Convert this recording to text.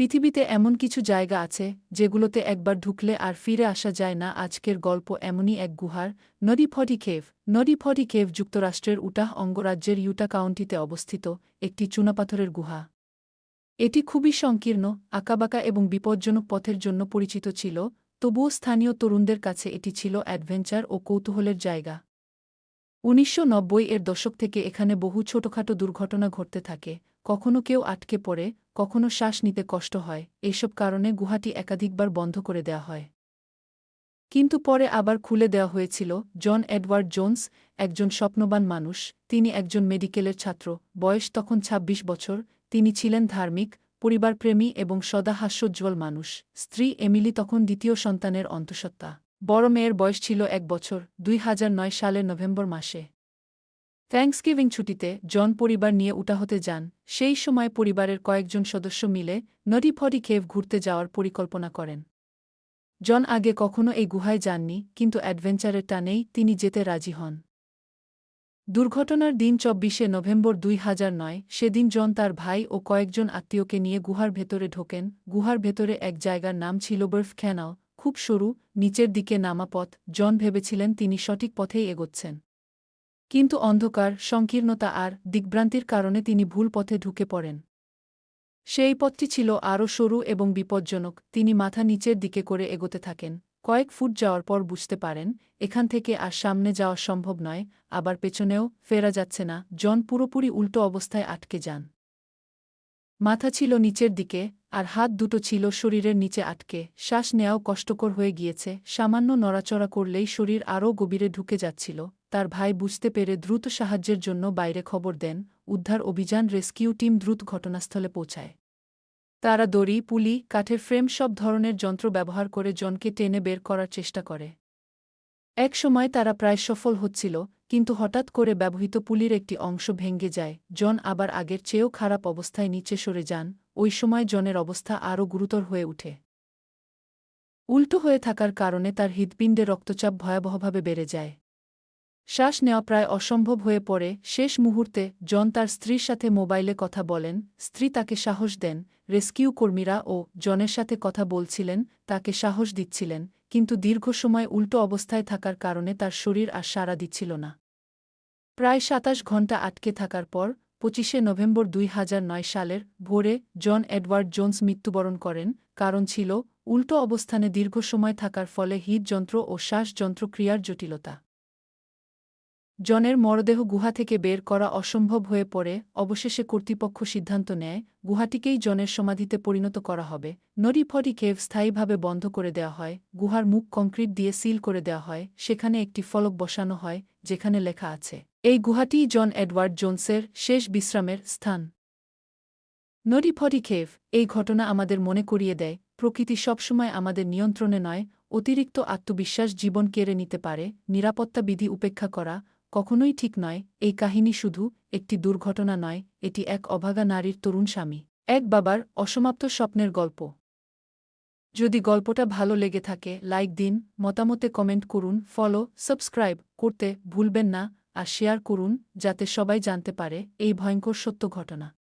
পৃথিবীতে এমন কিছু জায়গা আছে, যেগুলোতে একবার ঢুকলে আর ফিরে আসা যায় না। আজকের গল্প এমনই এক গুহার নডিফডি নদী নডিফডি কেভ যুক্তরাষ্ট্রের উটাহ অঙ্গরাজ্যের ইউটা কাউন্টিতে অবস্থিত একটি চুনাপাথরের গুহা। এটি খুবই সংকীর্ণ, আঁকাবাঁকা এবং বিপজ্জনক পথের জন্য পরিচিত ছিল, তবুও স্থানীয় তরুণদের কাছে এটি ছিল অ্যাডভেঞ্চার ও কৌতূহলের জায়গা। উনিশশো নব্বই এর দশক থেকে এখানে বহু ছোটখাটো দুর্ঘটনা ঘটতে থাকে। কখনো কেউ আটকে পড়ে, কখনো শ্বাস নিতে কষ্ট হয়, এসব কারণে গুহাটি একাধিকবার বন্ধ করে দেওয়া হয়। কিন্তু পরে আবার খুলে দেওয়া হয়েছিল, জন এডওয়ার্ড জোন্স, একজন স্বপ্নবান মানুষ, তিনি একজন মেডিকেলের ছাত্র, বয়স তখন ২৬ বছর, তিনি ছিলেন ধার্মিক, পরিবারপ্রেমী এবং সদা হাস্যোজ্জ্বল মানুষ, স্ত্রী এমিলি তখন দ্বিতীয় সন্তানের অন্তঃসত্ত্বা। বড় মেয়ের বয়স ছিল এক বছর, দুই হাজার নয় সালের নভেম্বর মাসে। থ্যাঙ্কসগিভিং ছুটিতে জন পরিবার নিয়ে উটাহতে যান। সেই সময় পরিবারের কয়েকজন সদস্য মিলে নডিফডি কেভ ঘুরতে যাওয়ার পরিকল্পনা করেন। জন আগে কখনো এই গুহায় যাননি, কিন্তু অ্যাডভেঞ্চারের টানেই তিনি যেতে রাজি হন। দুর্ঘটনার দিন চব্বিশে নভেম্বর দুই হাজার নয়, সেদিন জন তার ভাই ও কয়েকজন আত্মীয়কে নিয়ে গুহার ভেতরে ঢোকেন। গুহার ভেতরে এক জায়গার নাম ছিল বর্ফ খ্যানাও খুব সরু, নিচের দিকে নামা পথ। জন ভেবেছিলেন তিনি সঠিক পথেই এগোচ্ছেন। কিন্তু অন্ধকার, সংকীর্ণতা আর দিগ্ভ্রান্তির কারণে তিনি ভুল পথে ঢুকে পড়েন। সেই পথটি ছিল আরও সরু এবং বিপজ্জনক। তিনি মাথা নিচের দিকে করে এগোতে থাকেন। কয়েক ফুট যাওয়ার পর বুঝতে পারেন, এখান থেকে আর সামনে যাওয়া সম্ভব নয়, আবার পেছনেও ফেরা যাচ্ছে না। জন পুরোপুরি উল্টো অবস্থায় আটকে যান। মাথা ছিল নিচের দিকে, আর হাত দুটো ছিল শরীরের নিচে আটকে। শ্বাস নেওয়াও কষ্টকর হয়ে গিয়েছে। সামান্য নড়াচড়া করলেই শরীর আরও গভীরে ঢুকে যাচ্ছিল। তার ভাই বুঝতে পেরে দ্রুত সাহায্যের জন্য বাইরে খবর দেন, উদ্ধার অভিযান রেস্কিউ টিম দ্রুত ঘটনাস্থলে পৌঁছায়। তারা দড়ি, পুলি, কাঠের ফ্রেম সব ধরনের যন্ত্র ব্যবহার করে জনকে টেনে বের করার চেষ্টা করে। এক সময় তারা প্রায় সফল হচ্ছিল, কিন্তু হঠাৎ করে ব্যবহৃত পুলির একটি অংশ ভেঙ্গে যায়, জন আবার আগের চেয়েও খারাপ অবস্থায় নিচে সরে যান, ওই সময় জনের অবস্থা আরও গুরুতর হয়ে উঠে। উল্টো হয়ে থাকার কারণে তার হৃদপিণ্ডে রক্তচাপ ভয়াবহভাবে বেড়ে যায়। শ্বাস নেওয়া প্রায় অসম্ভব হয়ে পড়ে। শেষ মুহূর্তে জন তার স্ত্রীর সাথে মোবাইলে কথা বলেন। স্ত্রী তাকে সাহস দেন। রেস্কিউ কর্মীরা ও জনের সাথে কথা বলছিলেন, তাকে সাহস দিচ্ছিলেন, কিন্তু দীর্ঘ সময় উল্টো অবস্থায় থাকার কারণে তার শরীর আর সাড়া দিচ্ছিল না। প্রায় সাতাশ ঘণ্টা আটকে থাকার পর, পঁচিশে নভেম্বর দুই নয় সালের ভোরে জন এডওয়ার্ড জোন্স মৃত্যুবরণ করেন। কারণ ছিল, উল্টো অবস্থানে দীর্ঘ সময় থাকার ফলে হৃদযন্ত্র ও শ্বাসযন্ত্র ক্রিয়ার জটিলতা। জনের মরদেহ গুহা থেকে বের করা অসম্ভব হয়ে পড়ে, অবশেষে কর্তৃপক্ষ সিদ্ধান্ত নেয়, গুহাটিকেই জনের সমাধিতে পরিণত করা হবে। নরিফরি কেভ স্থায়ীভাবে বন্ধ করে দেওয়া হয়, গুহার মুখ কংক্রিট দিয়ে সিল করে দেওয়া হয়, সেখানে একটি ফলক বসানো হয়, যেখানে লেখা আছে, এই গুহাটিই জন এডওয়ার্ড জোনসের শেষ বিশ্রামের স্থান। নরিফরি কেভ, এই ঘটনা আমাদের মনে করিয়ে দেয়, প্রকৃতি সবসময় আমাদের নিয়ন্ত্রণে নয়, অতিরিক্ত আত্মবিশ্বাস জীবন কেড়ে নিতে পারে, নিরাপত্তা বিধি উপেক্ষা করা কখনোই ঠিক নয়, এই কাহিনী শুধু একটি দুর্ঘটনা নয়, এটি এক অভাগা নারীর তরুণ স্বামী, এক বাবার অসমাপ্ত স্বপ্নের গল্প। যদি গল্পটা ভালো লেগে থাকে, লাইক দিন, মতামতে কমেন্ট করুন, ফলো, সাবস্ক্রাইব করতে ভুলবেন না, আর শেয়ার করুন, যাতে সবাই জানতে পারে এই ভয়ঙ্কর সত্য ঘটনা।